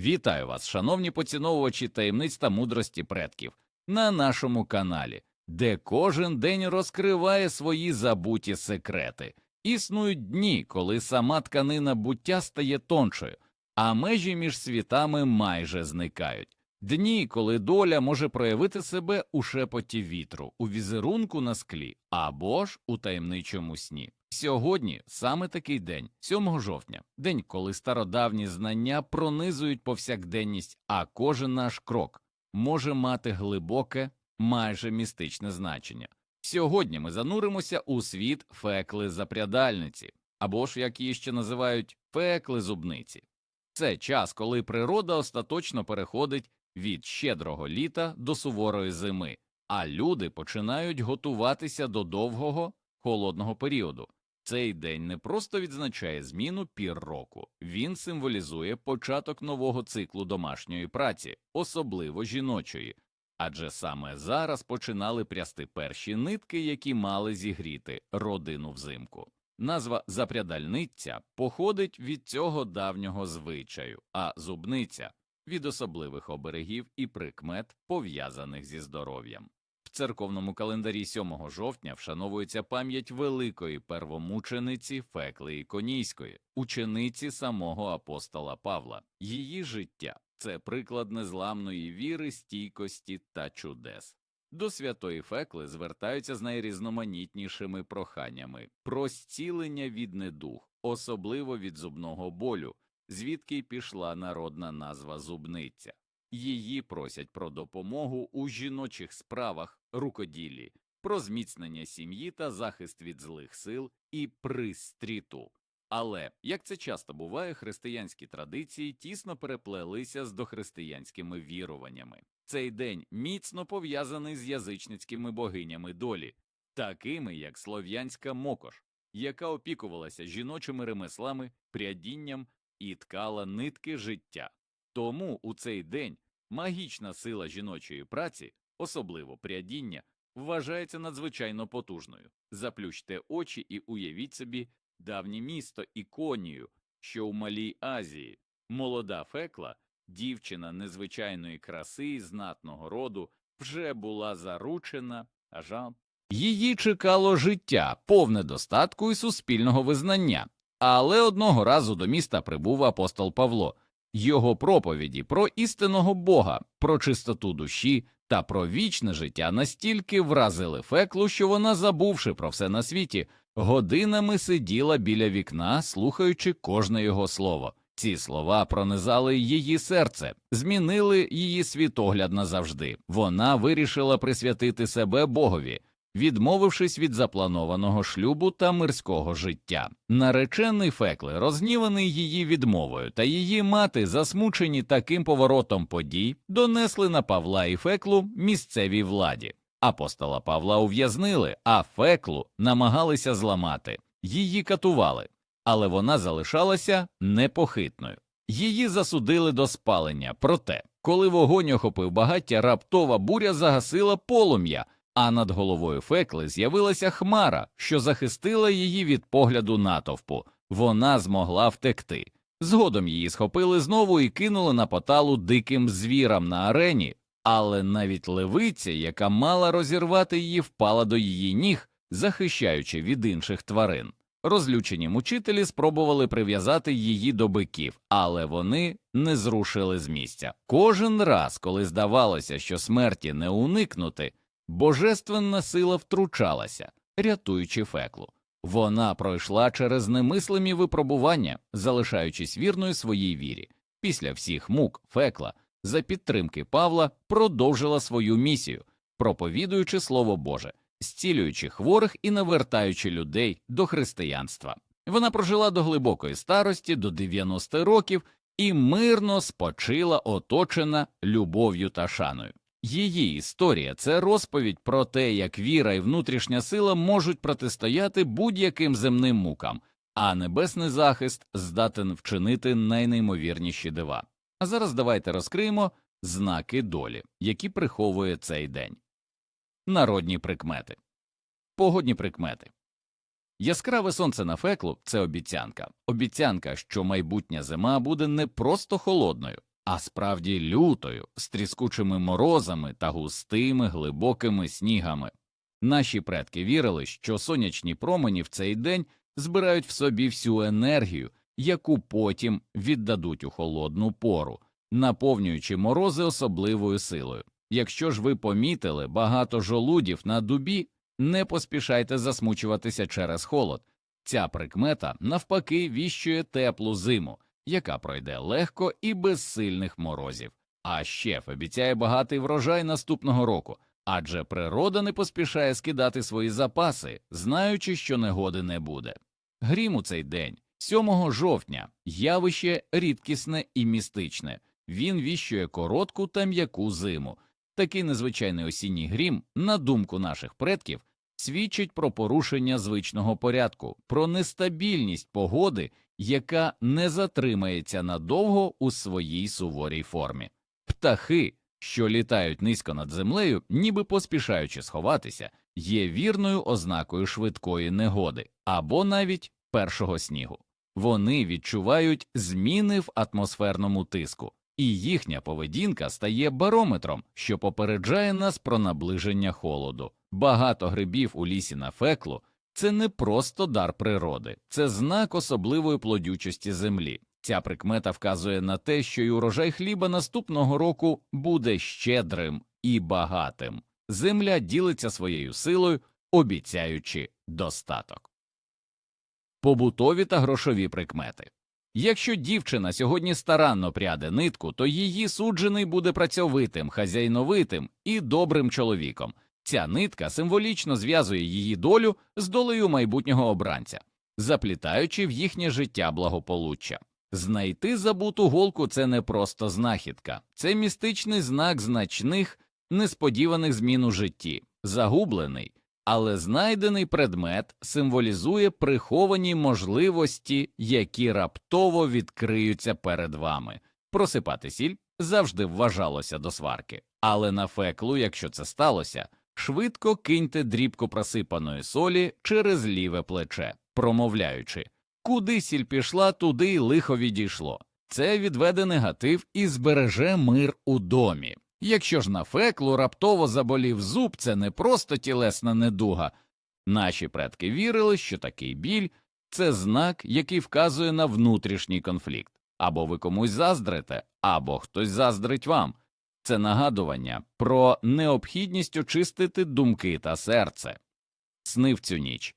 Вітаю вас, шановні поціновувачі таємниць та мудрості предків, на нашому каналі, де кожен день розкриває свої забуті секрети. Існують дні, коли сама тканина буття стає тоншою, а межі між світами майже зникають. Дні, коли доля може проявити себе у шепоті вітру, у візерунку на склі або ж у таємничому сні. Сьогодні саме такий день, 7 жовтня, день, коли стародавні знання пронизують повсякденність, а кожен наш крок може мати глибоке, майже містичне значення. Сьогодні ми зануримося у світ фекли запрядальниці, або ж як її ще називають фекли зубниці. Це час, коли природа остаточно переходить від щедрого літа до суворої зими, а люди починають готуватися до довгого холодного періоду. Цей день не просто відзначає зміну пір року, він символізує початок нового циклу домашньої праці, особливо жіночої, адже саме зараз починали прясти перші нитки, які мали зігріти родину взимку. Назва запрядальниця походить від цього давнього звичаю, а зубниця від особливих оберегів і прикмет, пов'язаних зі здоров'ям. В церковному календарі 7 жовтня вшановується пам'ять великої первомучениці Фекли Іконійської, учениці самого апостола Павла. Її життя це приклад незламної віри, стійкості та чудес. До святої Фекли звертаються з найрізноманітнішими проханнями про зцілення від недух, особливо від зубного болю, звідки й пішла народна назва зубниця. Її просять про допомогу у жіночих справах, рукоділлі, про зміцнення сім'ї та захист від злих сил і пристріту. Але, як це часто буває, християнські традиції тісно переплелися з дохристиянськими віруваннями. Цей день міцно пов'язаний з язичницькими богинями долі, такими як слов'янська мокош, яка опікувалася жіночими ремеслами, прядінням і ткала нитки життя. Тому у цей день магічна сила жіночої праці, особливо прядіння, вважається надзвичайно потужною. Заплющте очі і уявіть собі давнє місто Іконію, що у Малій Азії. Молода фекла, дівчина незвичайної краси і знатного роду, вже була заручена, а жал. Її чекало життя, повне достатку і суспільного визнання. Але одного разу до міста прибув апостол Павло. Його проповіді про істинного Бога, про чистоту душі та про вічне життя настільки вразили феклу, що вона, забувши про все на світі, годинами сиділа біля вікна, слухаючи кожне його слово. Ці слова пронизали її серце, змінили її світогляд назавжди. Вона вирішила присвятити себе Богові, відмовившись від запланованого шлюбу та мирського життя. Наречений Фекли, розніваний її відмовою, та її мати, засмучені таким поворотом подій, донесли на Павла і Феклу місцевій владі. Апостола Павла ув'язнили, а Феклу намагалися зламати. Її катували, але вона залишалася непохитною. Її засудили до спалення. Проте, коли вогонь охопив багаття, раптова буря загасила полум'я, а над головою Фекли з'явилася хмара, що захистила її від погляду натовпу. Вона змогла втекти. Згодом її схопили знову і кинули на поталу диким звірам на арені, але навіть левиця, яка мала розірвати її, впала до її ніг, захищаючи від інших тварин. Розлючені мучителі спробували прив'язати її до биків, але вони не зрушили з місця. Кожен раз, коли здавалося, що смерті не уникнути, божественна сила втручалася, рятуючи феклу. Вона пройшла через немислимі випробування, залишаючись вірною своїй вірі. Після всіх мук фекла за підтримки Павла продовжила свою місію, проповідуючи Слово Боже, зцілюючи хворих і навертаючи людей до християнства. Вона прожила до глибокої старості, до 90 років, і мирно спочила, оточена любов'ю та шаною. Її історія це розповідь про те, як віра і внутрішня сила можуть протистояти будь-яким земним мукам, а небесний захист здатен вчинити найнеймовірніші дива. А зараз давайте розкриємо знаки долі, які приховує цей день. Народні прикмети. Погодні прикмети. Яскраве сонце на феклу це обіцянка. Обіцянка, що майбутня зима буде не просто холодною, а справді лютою, з тріскучими морозами та густими глибокими снігами. Наші предки вірили, що сонячні промені в цей день збирають в собі всю енергію, яку потім віддадуть у холодну пору, наповнюючи морози особливою силою. Якщо ж ви помітили багато жолудів на дубі, не поспішайте засмучуватися через холод. Ця прикмета навпаки віщує теплу зиму, яка пройде легко і без сильних морозів. А щеф обіцяє багатий врожай наступного року, адже природа не поспішає скидати свої запаси, знаючи, що негоди не буде. Грім у цей день, 7 жовтня, явище рідкісне і містичне. Він віщує коротку та м'яку зиму. Такий незвичайний осінній грім, на думку наших предків, свідчить про порушення звичного порядку, про нестабільність погоди, яка не затримається надовго у своїй суворій формі. Птахи, що літають низько над землею, ніби поспішаючи сховатися, є вірною ознакою швидкої негоди або навіть першого снігу. Вони відчувають зміни в атмосферному тиску, і їхня поведінка стає барометром, що попереджає нас про наближення холоду. Багато грибів у лісі на феклу це не просто дар природи, це знак особливої плодючості землі. Ця прикмета вказує на те, що й урожай хліба наступного року буде щедрим і багатим. Земля ділиться своєю силою, обіцяючи достаток. Побутові та грошові прикмети. Якщо дівчина сьогодні старанно пряде нитку, то її суджений буде працьовитим, хазяйновитим і добрим чоловіком. Ця нитка символічно зв'язує її долю з долею майбутнього обранця, заплітаючи в їхнє життя благополуччя. Знайти забуту голку це не просто знахідка, це містичний знак значних, несподіваних змін у житті, загублений, але знайдений предмет символізує приховані можливості, які раптово відкриються перед вами. Просипати сіль завжди вважалося до сварки, але на феклу, якщо це сталося, швидко киньте дрібку просипаної солі через ліве плече, промовляючи куди сіль пішла, туди й лихо відійшло. Це відведе негатив і збереже мир у домі. Якщо ж на феклу раптово заболів зуб, це не просто тілесна недуга. Наші предки вірили, що такий біль це знак, який вказує на внутрішній конфлікт. Або ви комусь заздрите, або хтось заздрить вам. Це нагадування про необхідність очистити думки та серце. Сни в цю ніч.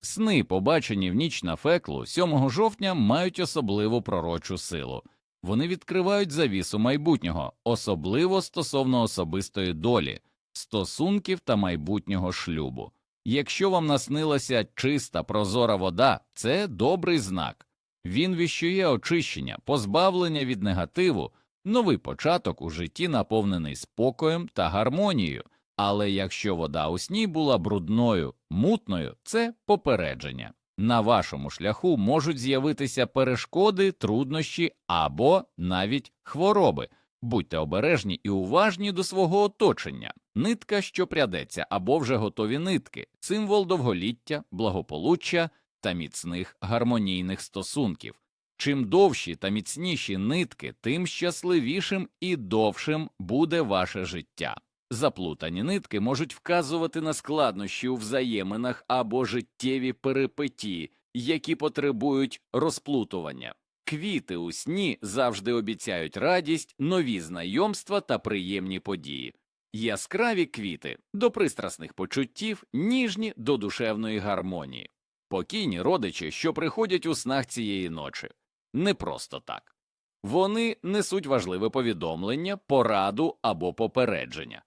Сни, побачені в ніч на феклу 7 жовтня, мають особливу пророчу силу. Вони відкривають завісу майбутнього, особливо стосовно особистої долі, стосунків та майбутнього шлюбу. Якщо вам наснилася чиста прозора вода, це добрий знак. Він віщує очищення, позбавлення від негативу, новий початок у житті наповнений спокоєм та гармонією. Але якщо вода у сні була брудною, мутною, це попередження. На вашому шляху можуть з'явитися перешкоди, труднощі або навіть хвороби. Будьте обережні і уважні до свого оточення. Нитка, що прядеться, або вже готові нитки, символ довголіття, благополуччя та міцних гармонійних стосунків. Чим довші та міцніші нитки, тим щасливішим і довшим буде ваше життя. Заплутані нитки можуть вказувати на складнощі у взаєминах або життєві перипетії, які потребують розплутування. Квіти у сні завжди обіцяють радість, нові знайомства та приємні події. Яскраві квіти до пристрасних почуттів, ніжні до душевної гармонії, покійні родичі, що приходять у снах цієї ночі. Не просто так. Вони несуть важливе повідомлення, пораду або попередження.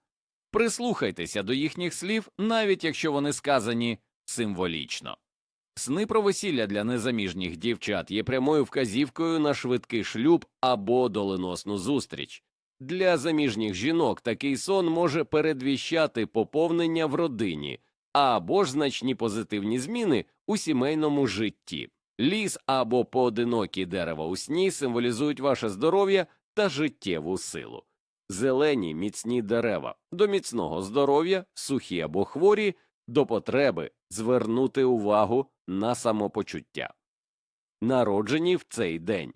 Прислухайтеся до їхніх слів, навіть якщо вони сказані символічно. Сни про весілля для незаміжніх дівчат є прямою вказівкою на швидкий шлюб або доленосну зустріч. Для заміжніх жінок такий сон може передвіщати поповнення в родині або ж значні позитивні зміни у сімейному житті. Ліс або поодинокі дерева у сні символізують ваше здоров'я та життєву силу. Зелені міцні дерева до міцного здоров'я, сухі або хворі, до потреби звернути увагу на самопочуття. Народжені в цей день.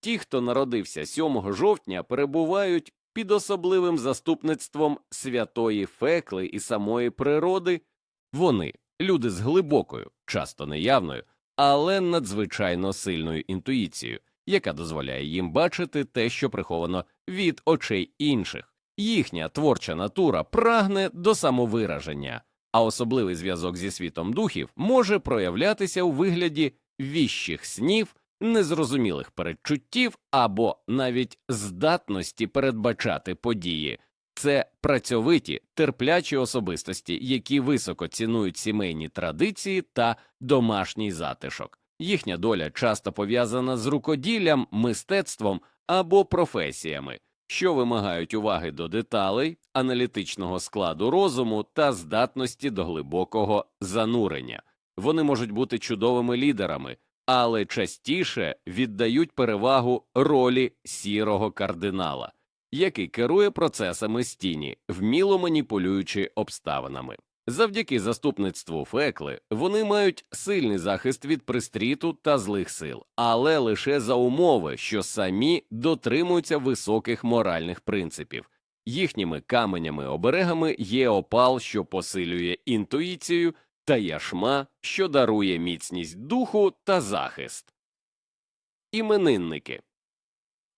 Ті, хто народився 7 жовтня, перебувають під особливим заступництвом святої Фекли і самої природи. Вони люди з глибокою, часто неявною, але надзвичайно сильною інтуїцією, яка дозволяє їм бачити те, що приховано від очей інших. Їхня творча натура прагне до самовираження, а особливий зв'язок зі світом духів може проявлятися у вигляді віщих снів, незрозумілих передчуттів або навіть здатності передбачати події. Це працьовиті, терплячі особистості, які високо цінують сімейні традиції та домашній затишок. Їхня доля часто пов'язана з рукоділлям, мистецтвом або професіями, що вимагають уваги до деталей, аналітичного складу розуму та здатності до глибокого занурення. Вони можуть бути чудовими лідерами, але частіше віддають перевагу ролі сірого кардинала, який керує процесами стіні, вміло маніпулюючи обставинами. Завдяки заступництву фекли вони мають сильний захист від пристріту та злих сил, але лише за умови, що самі дотримуються високих моральних принципів. Їхніми каменями оберегами є опал, що посилює інтуїцію, та яшма, що дарує міцність духу та захист. Іменинники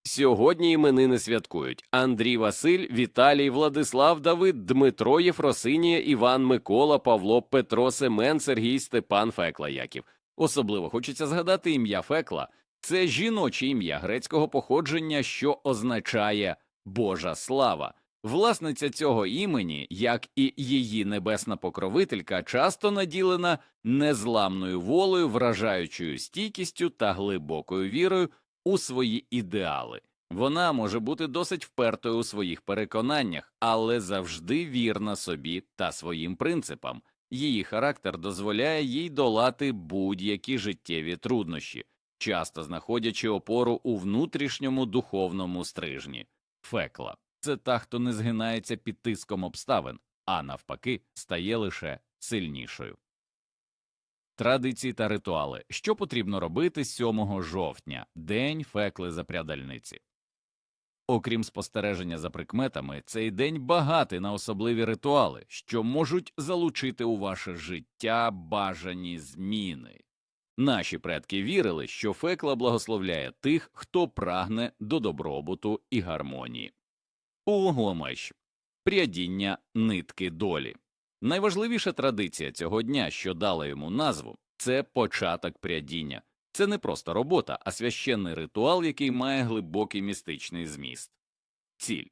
Сьогодні іменини святкують Андрій Василь, Віталій, Владислав, Давид, Дмитро, Єфросинія, Іван, Микола, Павло, Петро, Семен, Сергій, Степан, Фекла, Яків. Особливо хочеться згадати ім'я Фекла. Це жіноче ім'я грецького походження, що означає Божа слава. Власниця цього імені, як і її небесна покровителька, часто наділена незламною волею, вражаючою стійкістю та глибокою вірою у свої ідеали. Вона може бути досить впертою у своїх переконаннях, але завжди вірна собі та своїм принципам. Її характер дозволяє їй долати будь-які життєві труднощі, часто знаходячи опору у внутрішньому духовному стрижні. Фекла це та, хто не згинається під тиском обставин, а навпаки, стає лише сильнішою. Традиції та ритуали. Що потрібно робити 7 жовтня, день фекли запрядальниці. Окрім спостереження за прикметами, цей день багатий на особливі ритуали, що можуть залучити у ваше життя бажані зміни. Наші предки вірили, що фекла благословляє тих, хто прагне до добробуту і гармонії. Угломеч прядіння нитки долі. Найважливіша традиція цього дня, що дала йому назву, це початок прядіння. Це не просто робота, а священний ритуал, який має глибокий містичний зміст. Ціль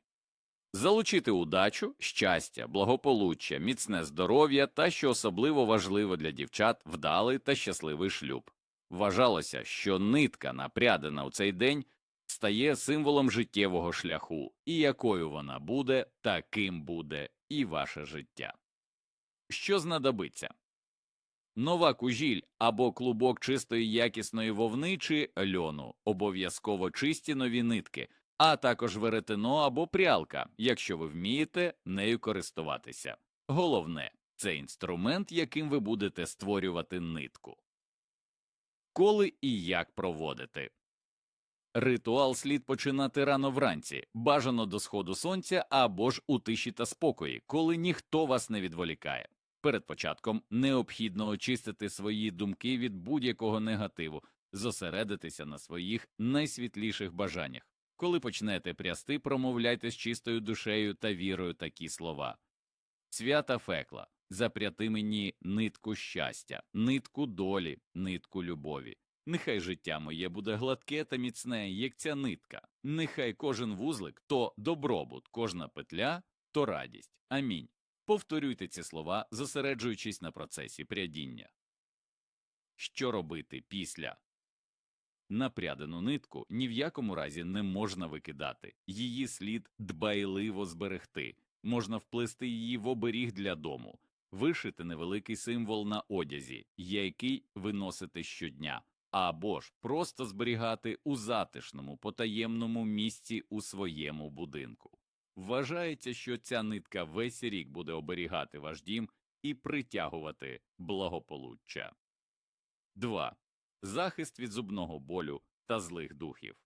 залучити удачу, щастя, благополуччя, міцне здоров'я та, що особливо важливо для дівчат, вдалий та щасливий шлюб. Вважалося, що нитка, напрядена у цей день, стає символом життєвого шляху, і якою вона буде, таким буде і ваше життя. Що знадобиться? Нова кужіль або клубок чистої якісної вовни чи льону, обов'язково чисті нові нитки, а також веретено або прялка, якщо ви вмієте нею користуватися. Головне це інструмент, яким ви будете створювати нитку. Коли і як проводити. Ритуал слід починати рано вранці, бажано до сходу сонця або ж у тиші та спокої, коли ніхто вас не відволікає. Перед початком необхідно очистити свої думки від будь-якого негативу, зосередитися на своїх найсвітліших бажаннях. Коли почнете прясти, промовляйте з чистою душею та вірою такі слова. Свята фекла, запряти мені нитку щастя, нитку долі, нитку любові. Нехай життя моє буде гладке та міцне, як ця нитка. Нехай кожен вузлик то добробут, кожна петля то радість. Амінь. Повторюйте ці слова, зосереджуючись на процесі прядіння. Що робити після? Напрядену нитку ні в якому разі не можна викидати, її слід дбайливо зберегти, можна вплести її в оберіг для дому, вишити невеликий символ на одязі, який ви носите щодня, або ж просто зберігати у затишному потаємному місці у своєму будинку. Вважається, що ця нитка весь рік буде оберігати ваш дім і притягувати благополуччя. 2. Захист від зубного болю та злих духів.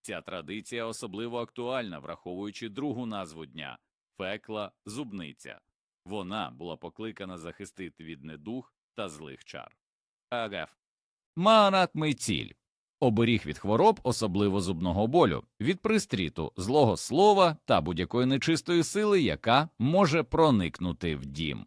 Ця традиція особливо актуальна, враховуючи другу назву дня фекла зубниця. Вона була покликана захистити від недух та злих чар. Агеф. Маанат Мейціль. Оберіг від хвороб, особливо зубного болю, від пристріту, злого слова та будь-якої нечистої сили, яка може проникнути в дім.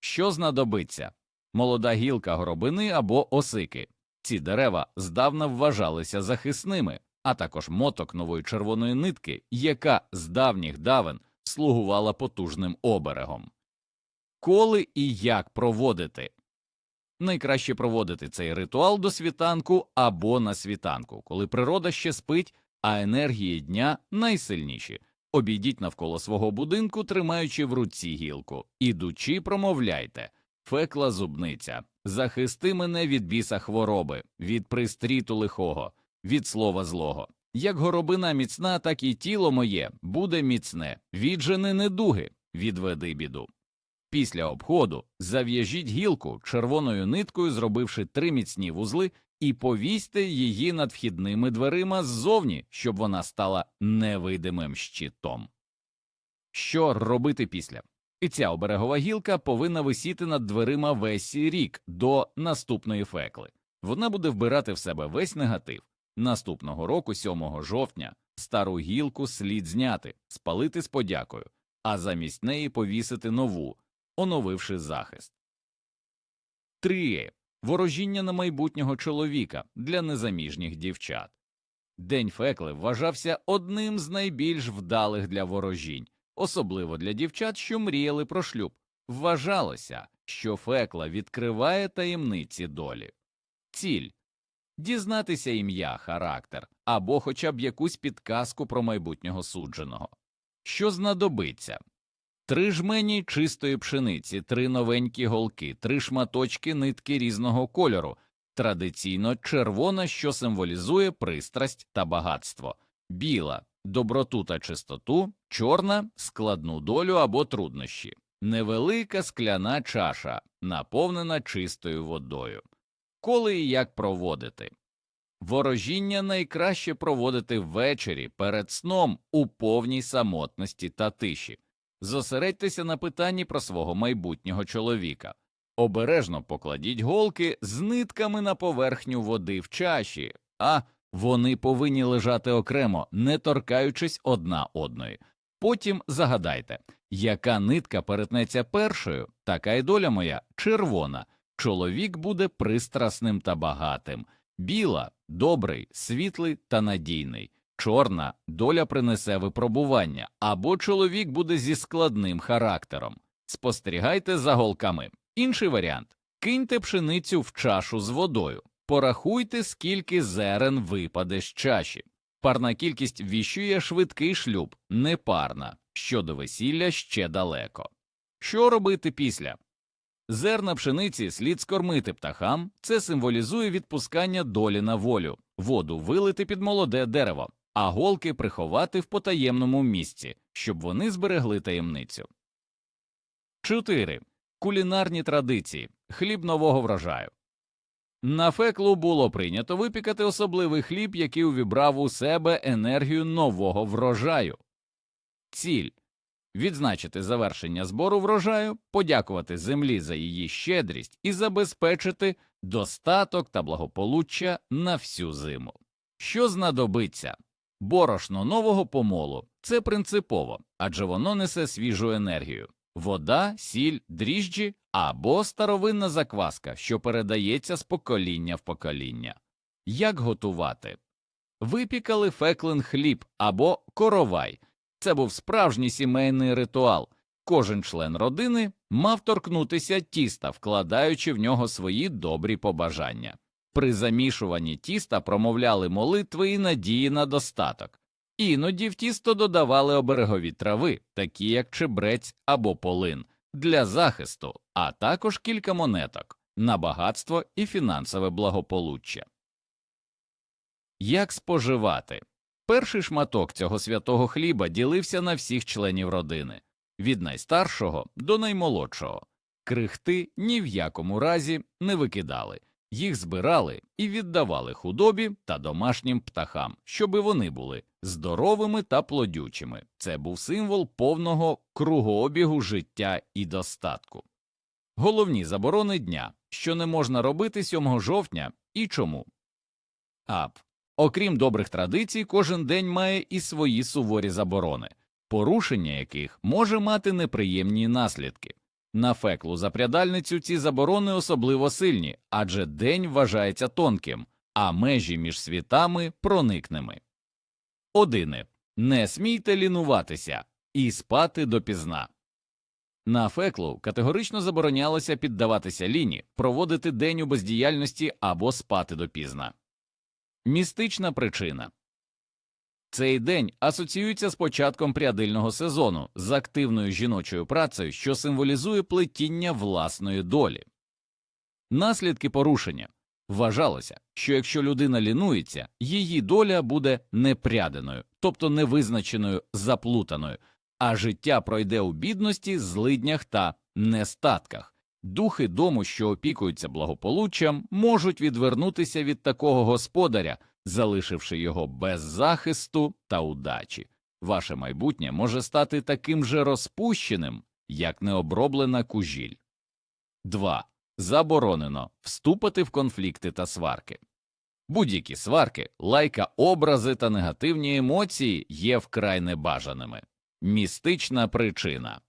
Що знадобиться? Молода гілка горобини або осики. Ці дерева здавна вважалися захисними, а також моток нової червоної нитки, яка з давніх давен слугувала потужним оберегом. Коли і як проводити? Найкраще проводити цей ритуал до світанку або на світанку, коли природа ще спить, а енергії дня найсильніші. Обійдіть навколо свого будинку, тримаючи в руці гілку, ідучи, промовляйте фекла зубниця, захисти мене від біса хвороби, від пристріту лихого, від слова злого. Як горобина міцна, так і тіло моє буде міцне, віджени недуги, відведи біду. Після обходу зав'яжіть гілку червоною ниткою, зробивши три міцні вузли, і повісьте її над вхідними дверима ззовні, щоб вона стала невидимим щитом. Що робити після? І ця оберегова гілка повинна висіти над дверима весь рік до наступної фекли. Вона буде вбирати в себе весь негатив. Наступного року, 7 жовтня, стару гілку слід зняти, спалити з подякою, а замість неї повісити нову, оновивши захист. 3. Ворожіння на майбутнього чоловіка для незаміжніх дівчат. День фекли вважався одним з найбільш вдалих для ворожінь, особливо для дівчат, що мріяли про шлюб. Вважалося, що фекла відкриває таємниці долі. Ціль дізнатися ім'я, характер або хоча б якусь підказку про майбутнього судженого. Що знадобиться? Три жмені чистої пшениці, три новенькі голки, три шматочки нитки різного кольору, традиційно червона, що символізує пристрасть та багатство, біла доброту та чистоту, чорна складну долю або труднощі, невелика скляна чаша, наповнена чистою водою. Коли і як проводити? Ворожіння найкраще проводити ввечері перед сном у повній самотності та тиші. Зосередьтеся на питанні про свого майбутнього чоловіка. Обережно покладіть голки з нитками на поверхню води в чаші, а вони повинні лежати окремо, не торкаючись одна одної. Потім загадайте, яка нитка перетнеться першою, така й доля моя червона. Чоловік буде пристрасним та багатим, біла добрий, світлий та надійний. Чорна доля принесе випробування, або чоловік буде зі складним характером. Спостерігайте за голками. Інший варіант киньте пшеницю в чашу з водою, порахуйте, скільки зерен випаде з чаші. Парна кількість віщує швидкий шлюб, непарна, щодо весілля ще далеко. Що робити після? Зерна пшениці слід скормити птахам, це символізує відпускання долі на волю, воду вилити під молоде дерево, а голки приховати в потаємному місці, щоб вони зберегли таємницю. 4. Кулінарні традиції. Хліб нового врожаю. На феклу було прийнято випікати особливий хліб, який увібрав у себе енергію нового врожаю. Ціль відзначити завершення збору врожаю, подякувати землі за її щедрість і забезпечити достаток та благополуччя на всю зиму. Що знадобиться? Борошно нового помолу це принципово, адже воно несе свіжу енергію, вода, сіль, дріжджі або старовинна закваска, що передається з покоління в покоління. Як готувати? Випікали феклин хліб або коровай. Це був справжній сімейний ритуал. Кожен член родини мав торкнутися тіста, вкладаючи в нього свої добрі побажання. При замішуванні тіста промовляли молитви і надії на достаток. Іноді в тісто додавали оберегові трави, такі як чебрець або полин, для захисту, а також кілька монеток на багатство і фінансове благополуччя. Як споживати? Перший шматок цього святого хліба ділився на всіх членів родини від найстаршого до наймолодшого. Крихти ні в якому разі не викидали. Їх збирали і віддавали худобі та домашнім птахам, щоби вони були здоровими та плодючими. Це був символ повного кругообігу життя і достатку. Головні заборони дня, що не можна робити 7 жовтня і чому. АП. Окрім добрих традицій, кожен день має і свої суворі заборони, порушення яких може мати неприємні наслідки. На феклу запрядальницю ці заборони особливо сильні, адже день вважається тонким, а межі між світами проникними. Одине. Не смійте лінуватися і спати допізна. На феклу категорично заборонялося піддаватися ліні, проводити день у бездіяльності або спати допізна. Містична причина цей день асоціюється з початком прядильного сезону з активною жіночою працею, що символізує плетіння власної долі. Наслідки порушення вважалося, що якщо людина лінується, її доля буде непряденою, тобто невизначеною, заплутаною, а життя пройде у бідності, злиднях та нестатках. Духи дому, що опікуються благополуччям, можуть відвернутися від такого господаря, залишивши його без захисту та удачі. Ваше майбутнє може стати таким же розпущеним, як необроблена кужіль. 2. Заборонено вступати в конфлікти та сварки. Будь-які сварки, лайка, образи та негативні емоції є вкрай небажаними. Містична причина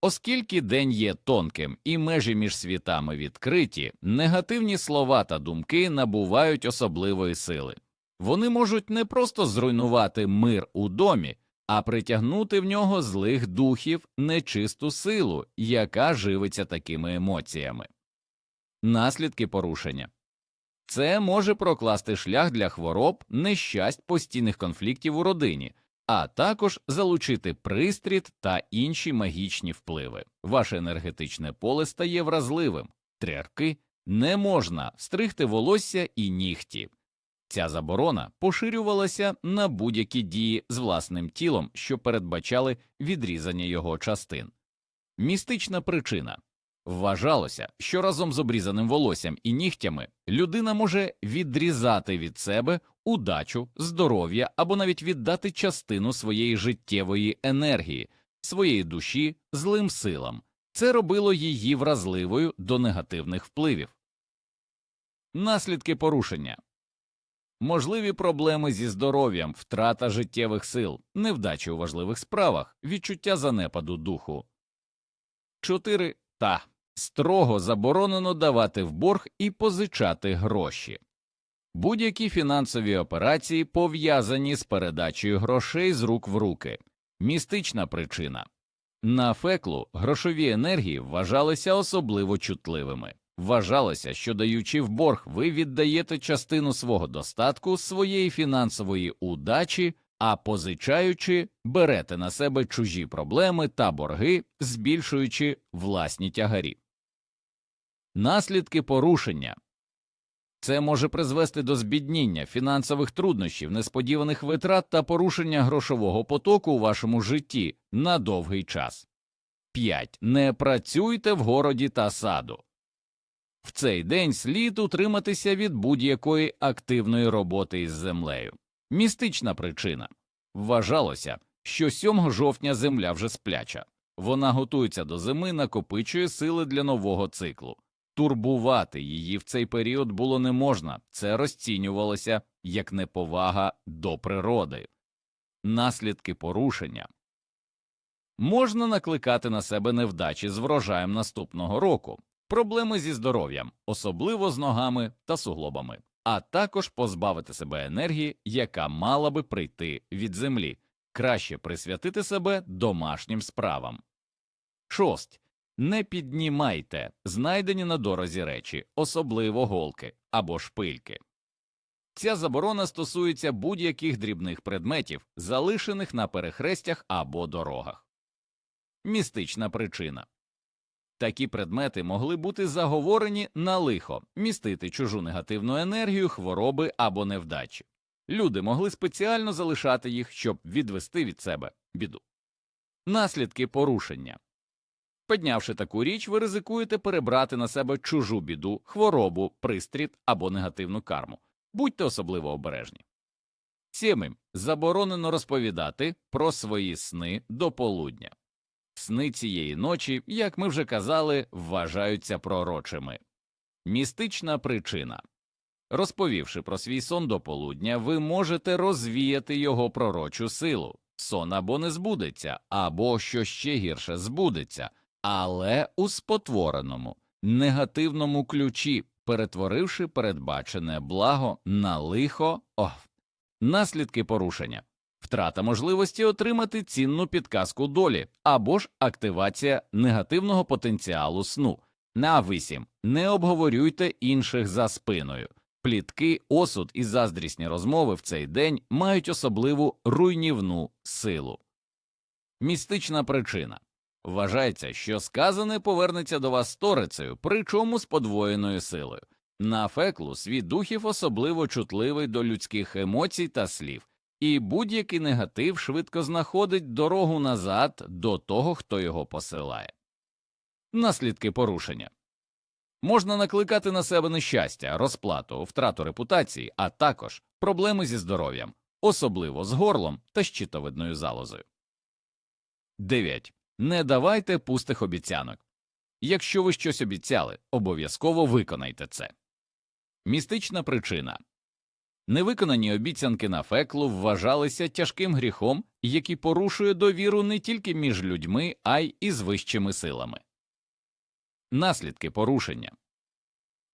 Оскільки день є тонким і межі між світами відкриті, негативні слова та думки набувають особливої сили. Вони можуть не просто зруйнувати мир у домі, а притягнути в нього злих духів нечисту силу, яка живиться такими емоціями. Наслідки порушення це може прокласти шлях для хвороб, нещасть постійних конфліктів у родині, а також залучити пристріт та інші магічні впливи. Ваше енергетичне поле стає вразливим, трярки не можна стригти волосся і нігті. Ця заборона поширювалася на будь-які дії з власним тілом, що передбачали відрізання його частин. Містична причина вважалося, що разом з обрізаним волоссям і нігтями людина може відрізати від себе удачу, здоров'я або навіть віддати частину своєї життєвої енергії, своєї душі злим силам. Це робило її вразливою до негативних впливів. Наслідки порушення можливі проблеми зі здоров'ям, втрата життєвих сил, невдачі у важливих справах, відчуття занепаду духу. 4. Та строго заборонено давати в борг і позичати гроші. Будь-які фінансові операції пов'язані з передачею грошей з рук в руки. Містична причина на феклу грошові енергії вважалися особливо чутливими. Вважалося, що даючи в борг, ви віддаєте частину свого достатку, своєї фінансової удачі, а позичаючи, берете на себе чужі проблеми та борги, збільшуючи власні тягарі. Наслідки порушення це може призвести до збідніння, фінансових труднощів, несподіваних витрат та порушення грошового потоку у вашому житті на довгий час. 5. Не працюйте в городі та саду. В цей день слід утриматися від будь-якої активної роботи із землею. Містична причина вважалося, що 7 жовтня земля вже спляча, вона готується до зими, накопичує сили для нового циклу. Турбувати її в цей період було не можна, це розцінювалося як неповага до природи. Наслідки порушення можна накликати на себе невдачі з врожаєм наступного року, проблеми зі здоров'ям, особливо з ногами та суглобами, а також позбавити себе енергії, яка мала би прийти від землі, краще присвятити себе домашнім справам. Шость. Не піднімайте знайдені на дорозі речі, особливо голки або шпильки. Ця заборона стосується будь-яких дрібних предметів, залишених на перехрестях або дорогах. Містична причина такі предмети могли бути заговорені на лихо, містити чужу негативну енергію, хвороби або невдачі. Люди могли спеціально залишати їх, щоб відвести від себе біду. Наслідки порушення Піднявши таку річ, ви ризикуєте перебрати на себе чужу біду, хворобу, пристріт або негативну карму. Будьте особливо обережні. Сьомим. Заборонено розповідати про свої сни до полудня. Сни цієї ночі, як ми вже казали, вважаються пророчими. Містична причина. Розповівши про свій сон до полудня, ви можете розвіяти його пророчу силу. Сон або не збудеться, або, що ще гірше, збудеться, але у спотвореному, негативному ключі, перетворивши передбачене благо на лихо, о, наслідки порушення, втрата можливості отримати цінну підказку долі або ж активація негативного потенціалу сну. На вісім. Не обговорюйте інших за спиною. Плітки, осуд і заздрісні розмови в цей день мають особливу руйнівну силу. Містична причина вважається, що сказане повернеться до вас сторицею, причому з подвоєною силою. На феклу світ духів особливо чутливий до людських емоцій та слів, і будь-який негатив швидко знаходить дорогу назад до того, хто його посилає. Наслідки порушення можна накликати на себе нещастя, розплату, втрату репутації, а також проблеми зі здоров'ям, особливо з горлом та щитовидною залозою. 9. Не давайте пустих обіцянок. Якщо ви щось обіцяли, обов'язково виконайте це. Містична причина невиконані обіцянки на феклу вважалися тяжким гріхом, який порушує довіру не тільки між людьми, а й із вищими силами. Наслідки порушення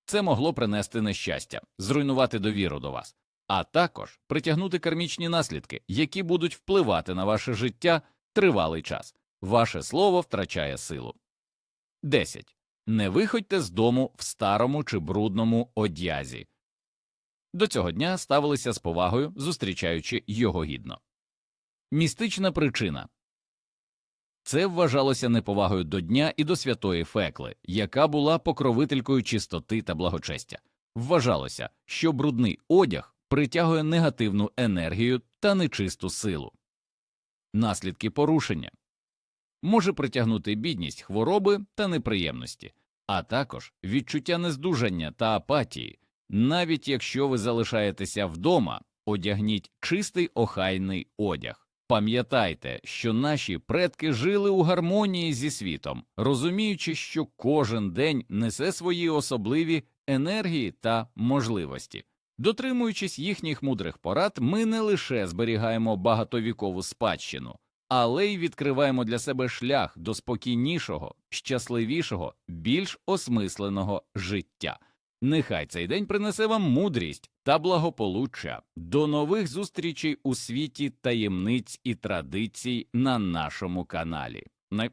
це могло принести нещастя, зруйнувати довіру до вас, а також притягнути кармічні наслідки, які будуть впливати на ваше життя тривалий час. Ваше слово втрачає силу. 10. Не виходьте з дому в старому чи брудному одязі. До цього дня ставилися з повагою, зустрічаючи його гідно. Містична причина це вважалося неповагою до дня і до святої Фекли, яка була покровителькою чистоти та благочестя. Вважалося, що брудний одяг притягує негативну енергію та нечисту силу. Наслідки порушення може притягнути бідність, хвороби та неприємності, а також відчуття нездужання та апатії. Навіть якщо ви залишаєтеся вдома, одягніть чистий охайний одяг. Пам'ятайте, що наші предки жили у гармонії зі світом, розуміючи, що кожен день несе свої особливі енергії та можливості. Дотримуючись їхніх мудрих порад, ми не лише зберігаємо багатовікову спадщину, але й відкриваємо для себе шлях до спокійнішого, щасливішого, більш осмисленого життя. Нехай цей день принесе вам мудрість та благополуччя. До нових зустрічей у світі таємниць і традицій на нашому каналі. На